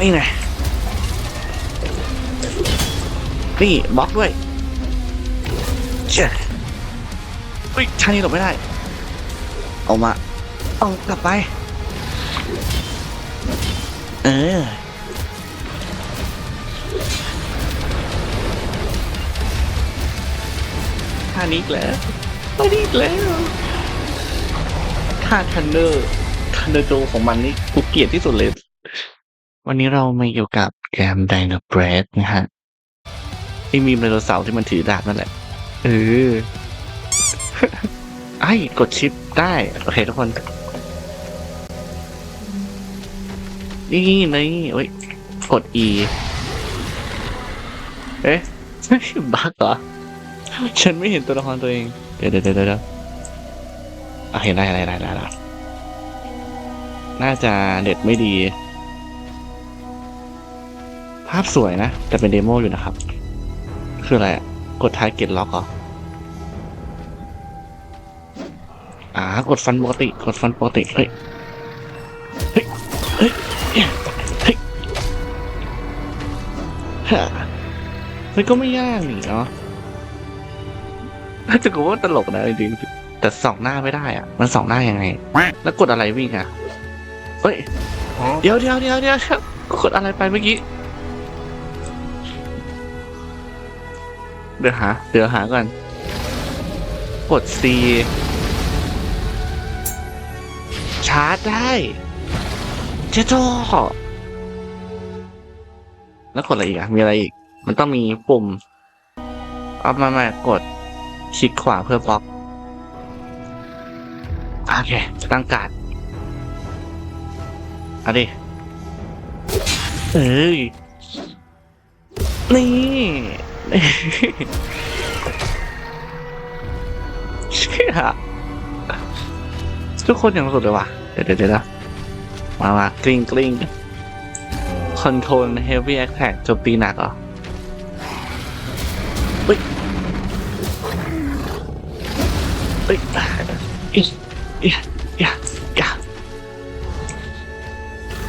นี่ไงนี่บล็อกด้วยเชี่ยเฮ้ยชานี้หลบไม่ได้ เอามา เอากลับไป เออท่านี้แล้วท่านี้แล้วท่าทันเดอร์ทันเดอร์โจของมันนี่กูเกลียดที่สุดเลย วันนี้เรามาอยู่กับแกมไดโนเบรดนะฮะไอมีมไดโนเสาร์ที่มันถือดาบนั่นแหละ เออ ไอ้กดชิปได้ โอเคทุกคน นี่นี่โอ้ยกด E เอ๊ะบั๊กเหรอ ฉันไม่เห็นตัวละครตัวเอง เดี๋ยวเดี๋ยวเดี๋ยวเอะเห็นได้ได้ได้ได้ได้น่าจะเด็ดไม่ดี ภาพสวยนะ แต่เป็นเดโมอยู่นะครับ คืออะไรกดทายเกตล็อกเหรออ่ากดฟันปกติ กดฟันปกติ เฮ้ย เฮ้ย เฮ้ย เฮ้ยฮ้ยฮะเฮ้ยก็ไม่ยากนี่เนาะน่าจะกูว่าตลกนะจริงๆแต่สองหน้าไม่ได้อะ มันสองหน้ายังไง แล้วกดอะไรวิ่งอะ เฮ้ย เดี๋ยวเดี๋ยวเดี๋ยวเดี๋ยวกดอะไรไปเมื่อกี้ เดี๋ยวหา เดี๋ยวหาก่อน กด C ชาร์จได้เจ้าจ้อแล้วกดอะไรอีกอะมีอะไรอีก มันต้องมีปุ่มเอามามากดคลิกขวาเพื่อบล็อก โอเค ตั้งการ์ดเอาดิ เอ้ย นี่ เชี่ยทุกคนอย่างสุดเลยว่ะเดี๋ยวเดี๋ยวเดี๋ยวมามากลิ้งกลิ้งคอนโทรลเฮฟวี่แอคแท็กโจมตีหนักเหรอเฮ้ยอีอย่าอย่าอย่า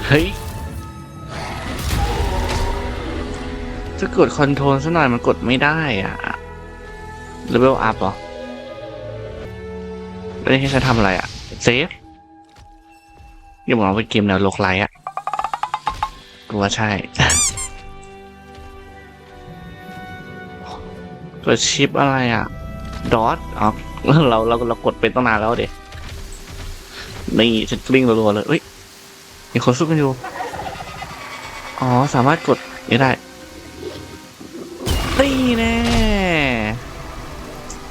เฮ้ย จะกดคอนโทรลซะหน่อยมันกดไม่ได้อะเลเวลอัพเหรอไม่ได้ให้ฉันทำอะไรอะ เซฟอย่าบอกว่าเป็นเกมแนวโลกไลท์อะกูว่าใช่กดชิปอะไรอะ ดอทอ๋อเราเราเรากดเป็นตั้งนานแล้วเด็กนี่ฉันกลิ้งรัวๆเลยเอ้ยมีคนสู้กันอยู่ อ๋อ สามารถกดนี่ได้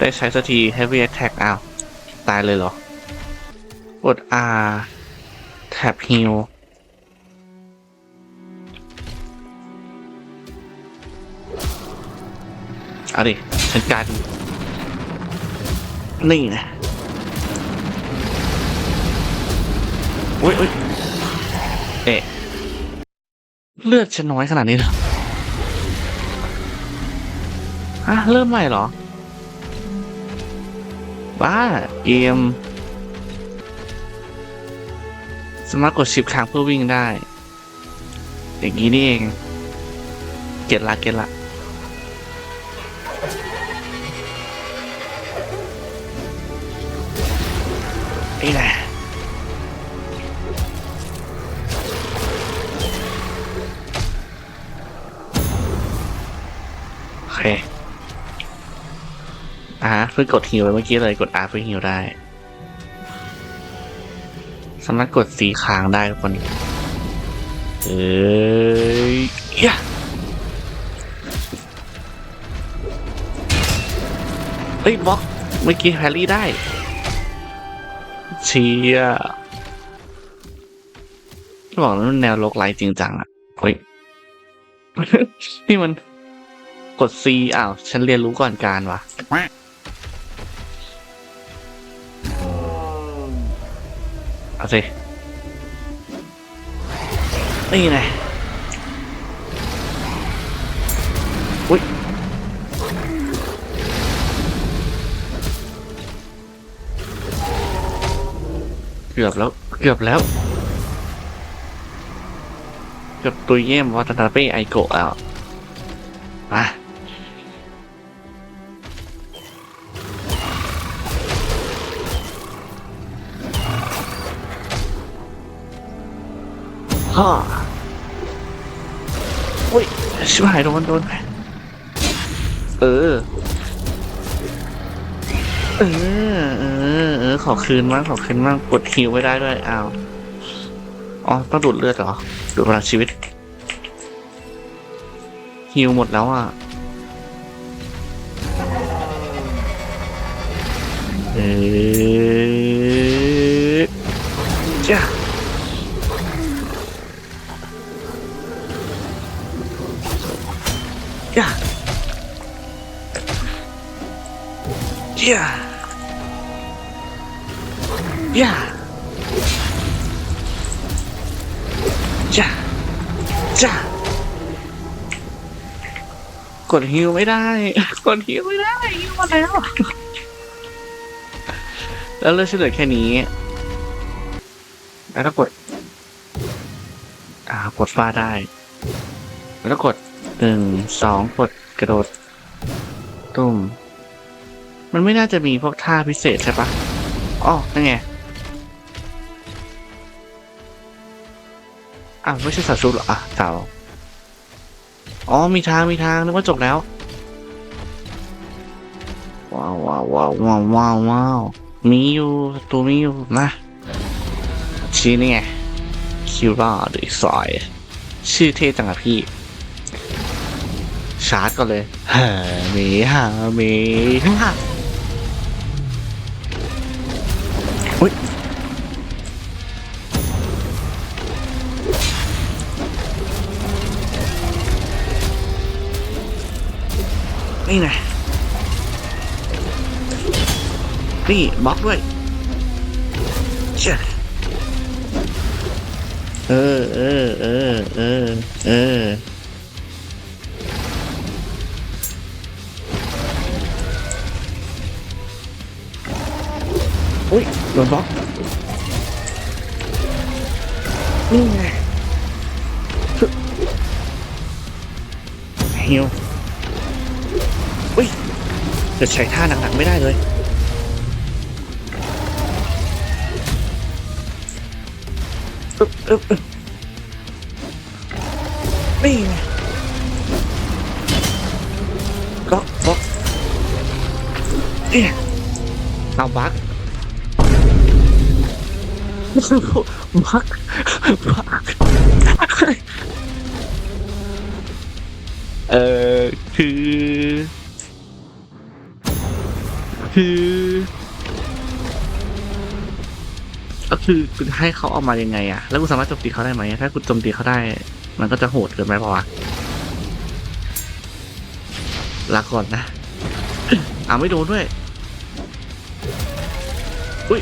ได้ใช้สักที heavy attack อ้าว ตายเลยเหรอ กด R tap heal เอาดิฉันการนี่นะอุ้ยอุ้ยเอ๊ะ เลือดฉันน้อยขนาดนี้เหรอฮะเริ่มใหม่เหรอ บ้าเอมสามารถกดชิปค้างเพื่อวิ่งได้ อย่างนี้นี่เอง เก็ตละเก็ตละ เพิ่งกดฮิวเมื่อกี้เลยกด R เพื่อฮิวได้ สามารถกดสีค้างได้ทุกคนเอ้ยยะเฮ้ยบล็อกเมื่อกี้แฮร์รี่ได้ เชียบอกแล้วมันแนวโลกไลท์จริงจังอะเฮ้ย นี่มันกด C อ้าว ฉันเรียนรู้ก่อนการว่ะ สิ นี่ไงอุ้ยเกือบแล้ว เกือบแล้ว เกับตัวเยี่ยมวัตนาเป้ไอโกะแล้วมา ฮ่าอุ้ยชิบหายโดนโดนเออ เออ เออ เออ ขอคืนมากขอคืนมากกดคิวไม่ได้ด้วย อ้าว อ๋อ ต้องดูดเลือดเหรอ ดูดพลังชีวิตฮิวหมดแล้วอะ เออจ้า จ้าจ้าจ้าจ้าจ้ากดฮิวไม่ได้ กดฮิวไม่ได้ฮิวมดแล้ว แล้วเลือกเฉลยแค่นี้ แล้วก็กด อ่ากดฟ้าได้ แล้วก็กด หนึ่งสองกดกระโดดตุ้มมันไม่น่าจะมีพวกท่าพิเศษใช่ปะอ๋อนั่นไงอะไม่ใช่สาวชุดหรออะสาวอ๋อ มีทาง มีทาง นึกว่าจบแล้ว ว้าวว้าวว้าวว้าวว้าววาวมีอยู่ตัวมีอยู่นะชื่อนี่ไงคิวราหรือซอย ชื่อเท่จังอะพี่ ชาร์จก่อนเลยเฮ้มีฮะมีฮะอุ้ยนี่ไงนี่บล็อกด้วยเจ้าเออเออเออเออเออ อุ้ยโดนบล็อกนี่ไงฮิวอุ้ยจะใช้ท่าหนักๆไม่ได้เลยอึ๊บอึ๊บอึบนี่ไงก็บล็อกเนี่ยเอาบัก บักบักเออคือ คือก็คือคุณให้เขาเอามายังไงอะแล้วคุณสามารถโจมตีเขาได้ไหมถ้าคุณโจมตีเขาได้ มันก็จะโหดเกินไปเปล่าวะลาก่อนนะอ่าไม่โดนด้วย อุ้ย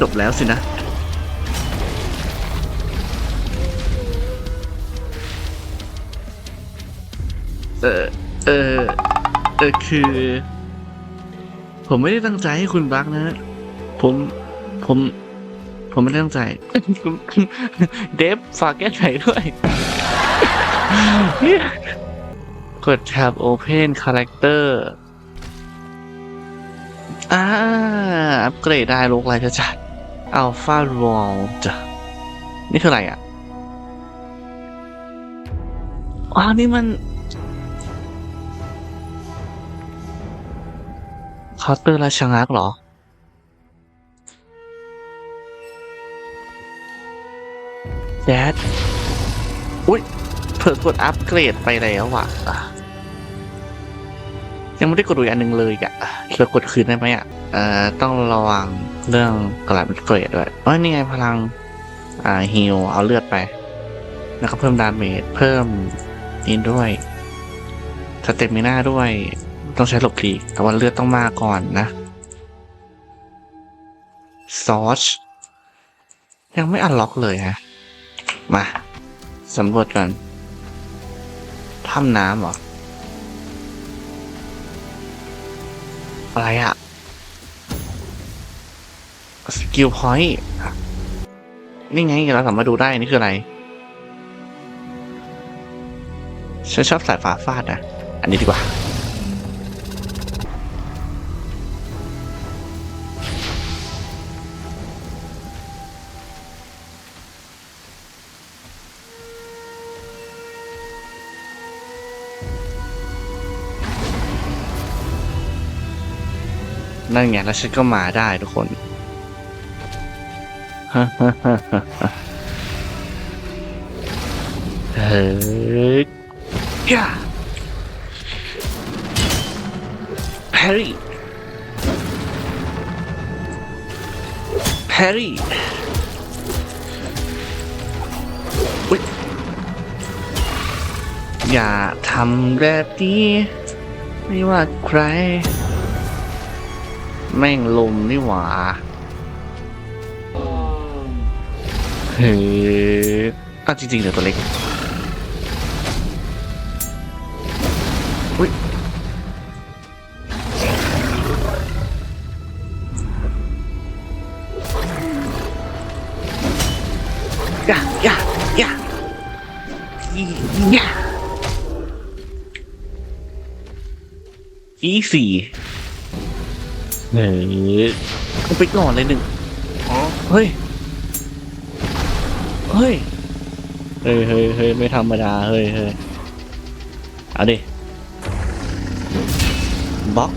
จบแล้วสินะ เออเออเออคือ ผมไม่ได้ตั้งใจให้คุณบักนะ ผม ผม ผมไม่ได้ตั้งใจ เดฟฝากแก้ไขด้วยกด tab open character อ่าอัปเกรดได้ลูกอะไรจะจัด alpha wall จ้ะนี่คืออะไรอะว้าวนี่มันคาน์เตอร์ราชงักเหรอ แดด อุ้ยเพิ่งกดอัปเกรดไปแล้วอะอะ ยังไม่ได้กดอีกอันหนึ่งเลยอะเรากดคืนได้ไหมอะ เอ่อ ต้องระวัง เรื่องกระดาษอัปเกรดด้วยว่านี่ไงพลัง อ่าฮิลเอาเลือดไป แล้วก็เพิ่มดาเมจเพิ่มนี่ด้วยสเตมีหน้าด้วย ต้องใช้หลบหลีกแต่ว่าเลือดต้องมาก่อนนะซอสยังไม่อันล็อกเลยฮะ มาสำรวจกันถ้ำน้ำเหรอ อะไรอะ สกิลพอยต์นี่ไงเราสามารถดูได้นี่คืออะไร ฉันชอบสายฟ้าฟาดนะ อันนี้ดีกว่า นั่นไงแล้วฉันก็มาได้ทุกคน เฮ้ยย่าแพรรี่แพรรี่อย่าทำแบบนี้ไม่ว่าใคร แม่งลมนี่หว่า เฮ้ยอะจริงๆเดี๋ยวตัวเล็กอุ้ยย่าย่าย่าย่าอีสี่เฮ้ยเอาไปก่อนเลยหนึ่งอ๋อเฮ้ย เฮ้ย เฮ้ยเฮ้ยเฮ้ยไม่ธรรมดา เฮ้ยเฮ้ยเอาดิบล็อก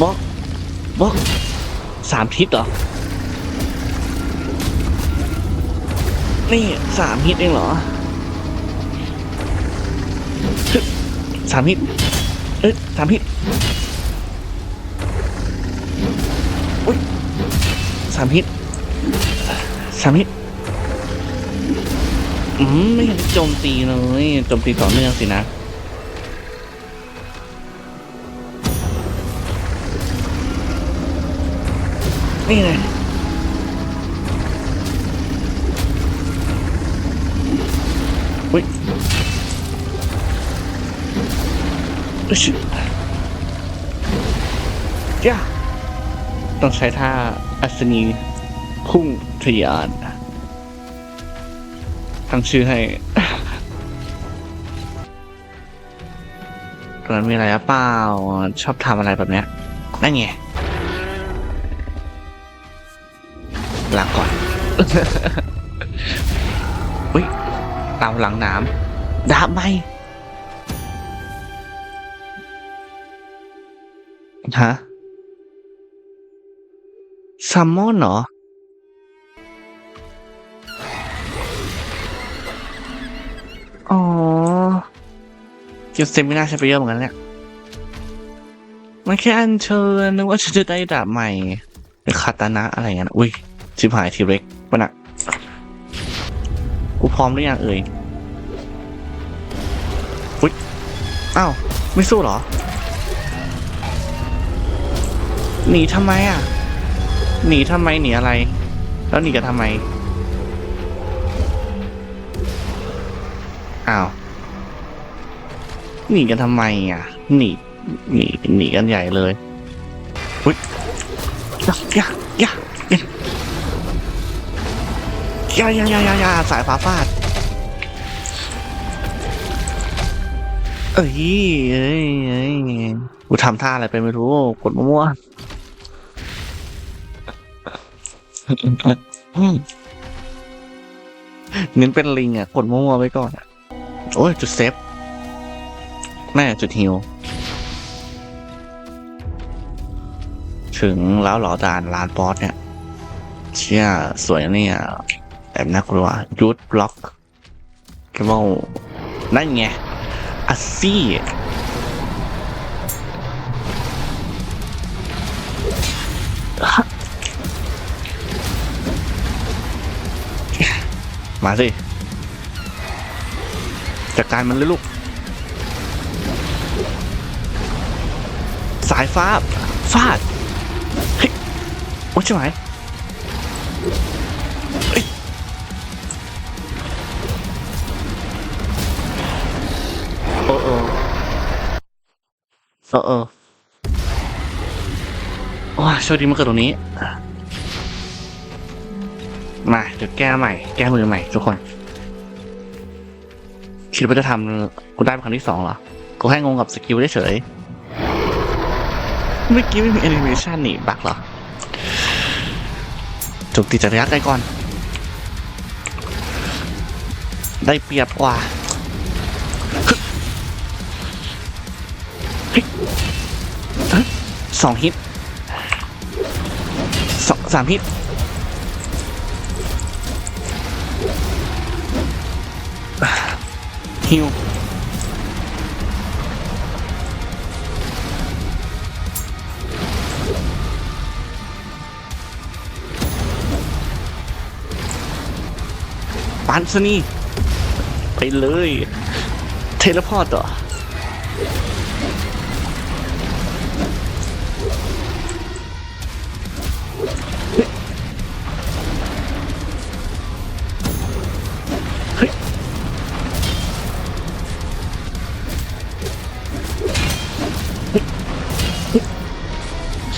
บล็อกบล็อกสามทิศเหรอ นี่สามฮิตเองเหรอฮึสามฮิต เอ้ยสามฮิตอุ้ยสามฮิตสามฮิต อืมไม่เห็นโจมตีเลยโจมตีต่อเนื่องสินะนี่ไงอุ้ยอุ๊ยชิย่าต้องใช้ท่าอัศนีพุ่งทะยาน ตั้งชื่อให้ตอนนั้นมีอะไรหรือเปล่า ชอบทำอะไรแบบเนี้ย นั่นไงลาก่อนอุ้ยเตาหลังน้ำดาบไหมฮะซัมมอนเหรอ อ๋อก็บเซมินาใช้ไปเยอะเหมือนกันเนี่ยมันแค่อันเชิญนึกว่าฉันจะได้ดาบใหม่หรือคาตานะอะไรเงี้ยนะอุ้ยชิบหายทีเร็กปะนะกูพร้อมหรือยังเอ่ยอุ้ยอ้าวไม่สู้เหรอ หนีทำไมอะ หนีทำไมหนีอะไร แล้วหนีกันทำไม อ้าวหนีกันทำไมอะหนีหนีหนีกันใหญ่เลยอุ้ยยะยะยะยะยะยะยะยะสายฟ้าฟาดเอ้ยเอ้ยเอ้ยกูทำท่าอะไรไปไม่รู้ กดมั่วๆเน้นเป็นลิงอะ กดมั่วไว้ก่อนอะ โอ้ย จุดเซฟ แม่จุดฮิว ถึงแล้วหรอด่านลานบอสเนี่ย เชี่ย สวยนะเนี่ยแอบน่ากลัวยูดบล็อกแกบอกนั่นไงอัสซี่มาสิ จัดการมันเลยลูก สายฟ้าฟาดเฮ้ยโอ้ใช่ไหมเฮ้ยโอ้โอ้โอ้โอ้ว้าโชคดีมาเกิดตรงนี้ มา เดี๋ยวแก้ใหม่ แก้มือใหม่ทุกคน คิดว่าจะทำกูได้เป็นครั้งที่สองเหรอ กูแค่งงกับสกิลเฉยเมื่อกี้ไม่มีแอนิเมชันนี่บักเหรอจบติดจักรยักษ์ได้ก่อน ได้เปรียบกว่าสองฮิตสองสามฮิต ฮิวปันซะนี่ไปเลย เทเลพอร์ตเหรอ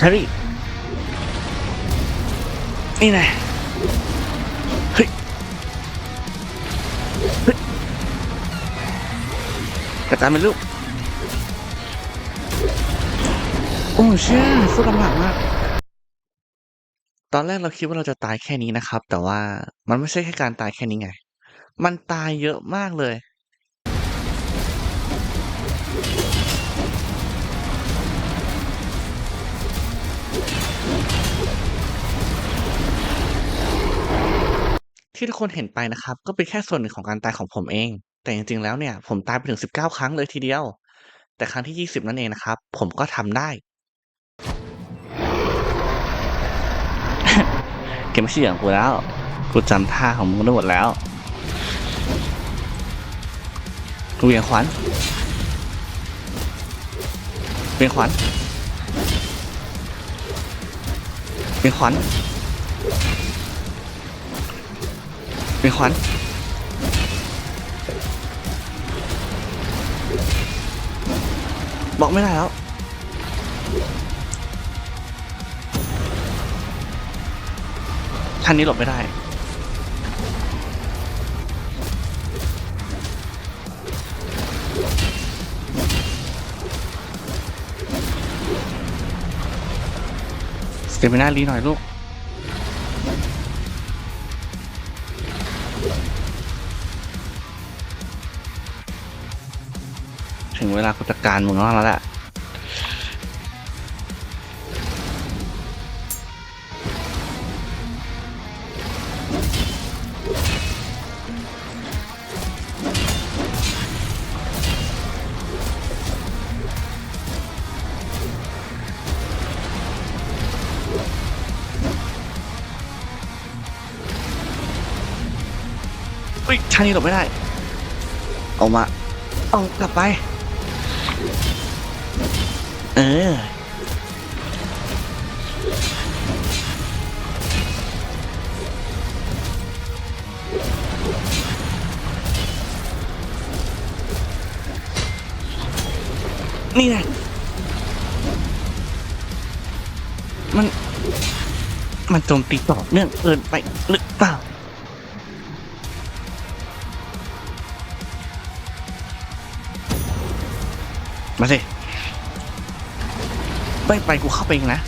แฮร์รี่นี่ไงเฮ้ยเฮ้ยกระตายเป็นลูกโอ้เชื่อสู้ลำบากมากตอนแรกเราคิดว่าเราจะตายแค่นี้นะครับ แต่ว่ามันไม่ใช่แค่การตายแค่นี้ไง มันตายเยอะมากเลย ที่ทุกคนเห็นไปนะครับ ก็เป็นแค่ส่วนหนึ่งของการตายของผมเอง แต่จริงๆแล้วเนี่ยผมตายไปถึง 19 ครั้งเลยทีเดียว แต่ครั้งที่ 20 นั่นเองนะครับ ผมก็ทำได้ เกมไม่ใช่อย่างกูแล้ว กูจำท่าของมึงได้หมดแล้ว กูเหวียงขวัญเหวียงขวัญเหวียงขวัญ เป็นขวัญบอกไม่ได้แล้วท่านนี้หลบไม่ได้ สเตมิน่ารีหน่อยลูก เวลากูจัดการมึงแล้วแหละอุ้ยชานี้หลบไม่ได้ เอามา เอากลับไป ออนี่ไงมัน มันโจมตีต่อเนื่องเกินไปหรือเปล่า ไม่ไปกูเข้าไปเองนะ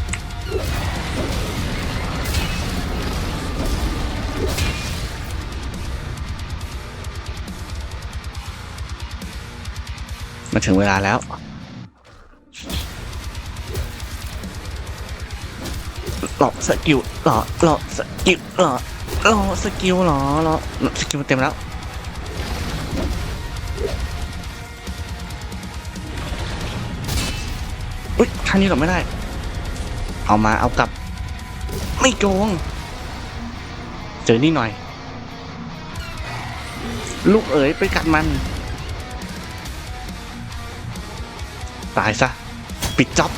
มาถึงเวลาแล้ว หลอกสกิลหลอกหลอกสกิลหลอกหลอกสกิลหรอหลอกสกิลเต็มแล้ว อุ้ยท่านี้หลบไม่ได้ เอามาเอากลับ ไม่โกงเจอนี่หน่อย ลูกเอ๋ยไปกัดมัน ตายซะ ปิดจ็อบ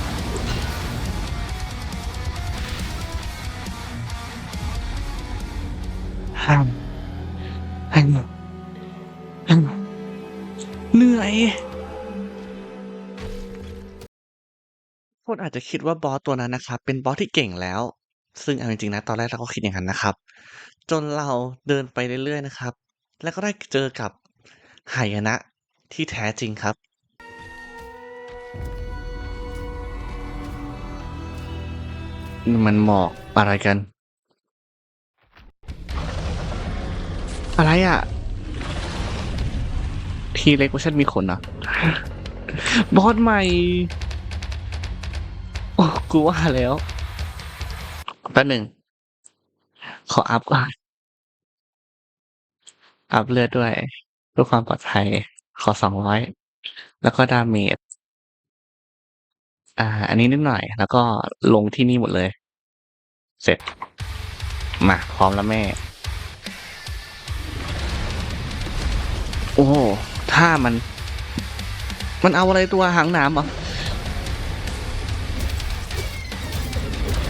ห้ามห้ามห้ามเหนื่อย อาจจะคิดว่าบอสตัวนั้นนะครับ เป็นบอสที่เก่งแล้ว ซึ่งเอาจริงๆนะตอนแรกเราก็คิดอย่างนั้นนะครับ จนเราเดินไปเรื่อยๆนะครับ แล้วก็ได้เจอกับหายนะที่แท้จริงครับมันหมอกอะไรกัน อะไรอะ ทีเล็กเวอร์ชันมีขนเหรอะบอสใหม่ โอ้กูว่าแล้วแป๊บหนึ่ง ขออัพก่อน อัพเลือดด้วยเพื่อความปลอดภัย ขอสองร้อย แล้วก็ดาเมจ อ่า อันนี้นิดหน่อย แล้วก็ลงที่นี่หมดเลย เสร็จ มา พร้อมแล้วแม่ โอ้ ถ้ามัน มันเอาอะไรตัวหางหนามเ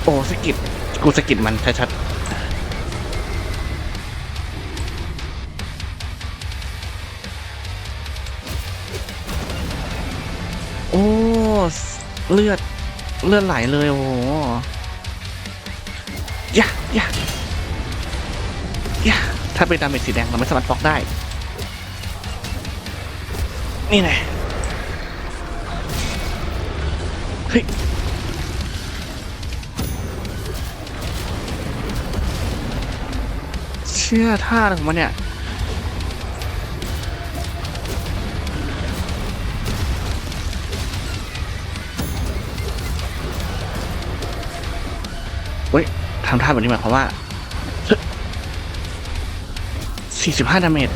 โอ้สกิดกูสกิดมันชัดๆ โอ้เลือด เลือดไหลเลยโอ้โหยะยะยะถ้าเป็นดาเมจสีแดง เราไม่สามารถบล็อกได้ นี่ไงเฮ้ย ชื่อท่าของมันเนี่ยเฮ้ยทำท่าแบบนี้หมายความว่า 45 ดาเมจ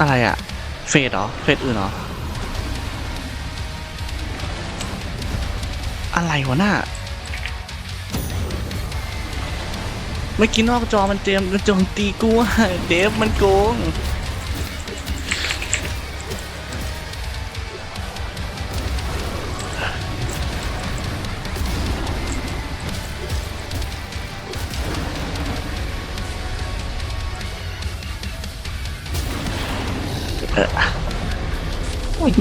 อะไรอะเฟดเหรอ เฟดอื่นเหรอ อะไรวะน่ะเมื่อกี้นอกจอมันเจมมันโจมตีกูเดฟมันโกงเออ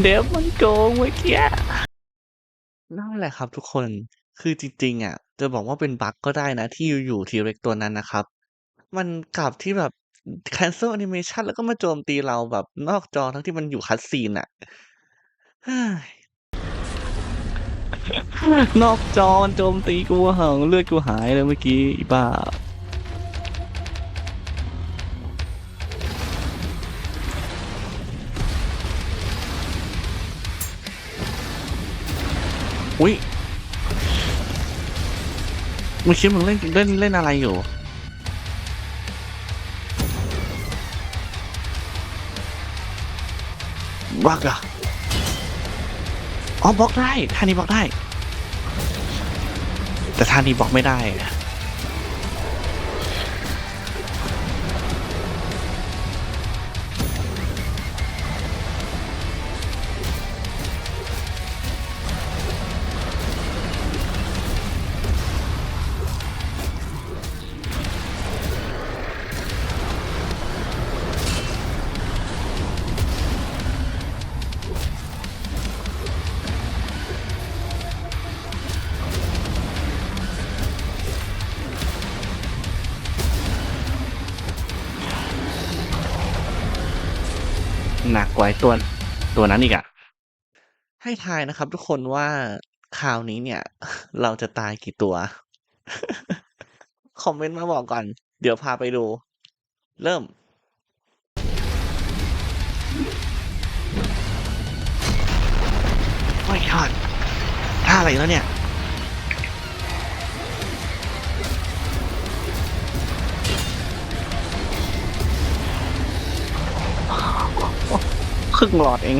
เดฟมันโกงเมื่อกี้ แหละครับทุกคน คือจริง ๆอะจะบอกว่าเป็นบั๊กก็ได้นะ ที่อยู่ๆทีเร็กตัวนั้นนะครับ มันกลับที่แบบ cancel animation แล้วก็มาโจมตีเราแบบนอกจอ ทั้งที่มันอยู่คัตซีนอะเฮ้นอกจอมันโจมตีกูเหงเลือดกูหายเลยเมื่อกี้ อีบ้า อุ้ยมึงคิดมึงเล่นเล่นเล่นอะไรอยู่บล็อกเหรออ๋อบล็อกได้ท่านี้บล็อกได้ แต่ท่านี้บล็อกไม่ได้นัก ว่าไอ้ตัวตัวนั้นอีกอะให้ทายนะครับ ทุกคนว่าคราวนี้เนี่ย เราจะตายกี่ตัว คอมเมนต์มาบอกก่อน เดี๋ยวพาไปดู เริ่ม โอ้ยยอดท่าอะไรแล้วเนี่ย รึ่งหลอดเอง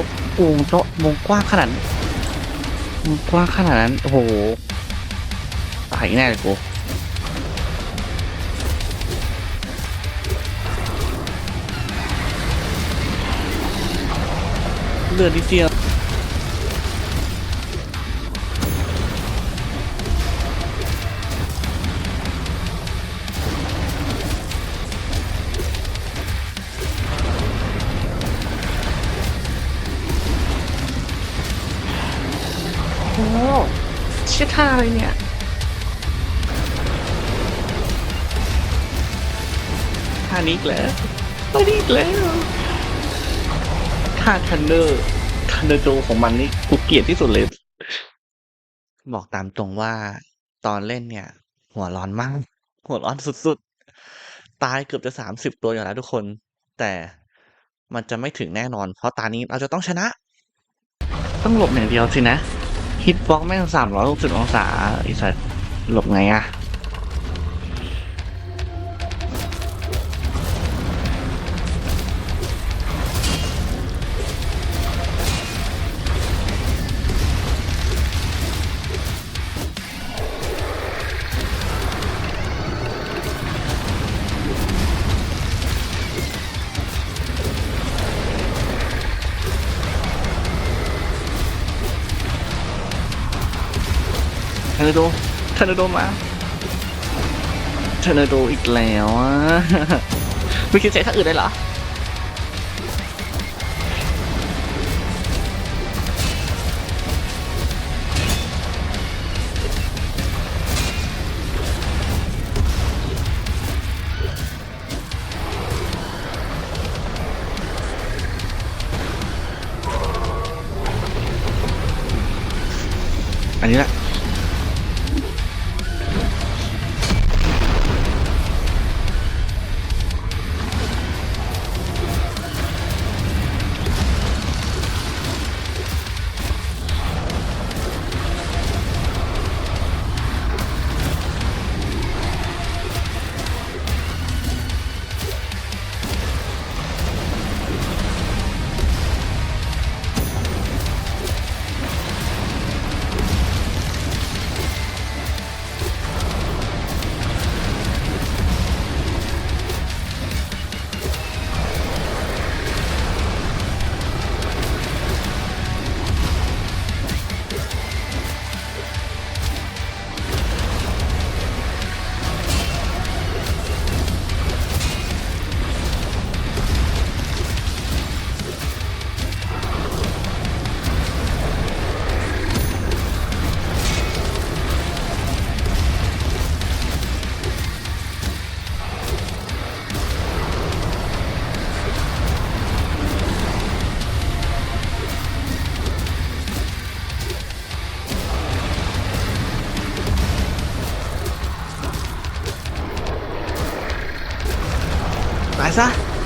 วงเจาะวงกว้างขนาดนั้นวงกว้างขนาดนั้นโอ้โหตายแน่เลยกูเลือดนิดเดียว เชี่ยท่าอะไรเนี่ยท่านี้อีกแล้วท่านี้อีกแล้วท่าทันเดอร์ทันเดอร์โจของมันนี่กูเกลียดที่สุดเลย บอกตามตรงว่าตอนเล่นเนี่ย หัวร้อนมาก หัวร้อนสุดๆ ตายเกือบจะสามสิบตัวอยู่แล้วทุกคน แต่มันจะไม่ถึงแน่นอน เพราะตานี้เราจะต้องชนะ ต้องหลบอย่างเดียวสินะ ฮิตบล็อกแม่งสามร้อยหกสิบองศาไอ้สัสหลบไงอะ โดเทอร์โดมาเทอร์โดอีกแล้วอะไม่คิดใช้ท่าอื่นได้เหรอ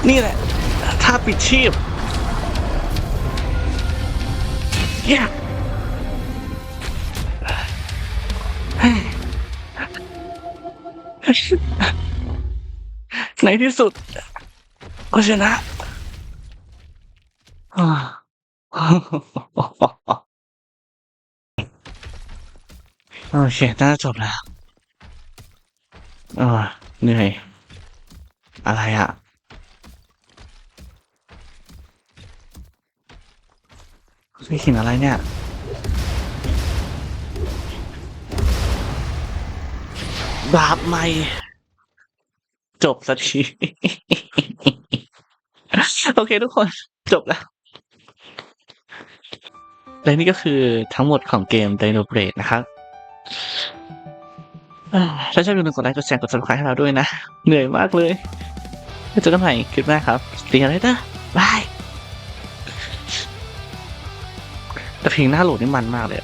นี่แหละ ถ้าปิดชีพเย้ในที่สุด ก็ชนะอ่าโอเคน่าจะจบแล้ว เออเหนื่อย อะไรอะ ไม่เขียนอะไรเนี่ย บาปใหม่ จบสักที โอเคทุกคนจบแล้ว และนี่ก็คือทั้งหมดของเกม Dino Blade นะครับถ้าชอบอย่าลืมกดไลค์กดแชร์กด subscribe ให้เราด้วยนะ เหนื่อยมากเลยเจอกันใหม่คลิปหน้าครับสตีกัน แต่เพลงหน้าโหลดนี่มันมากเลย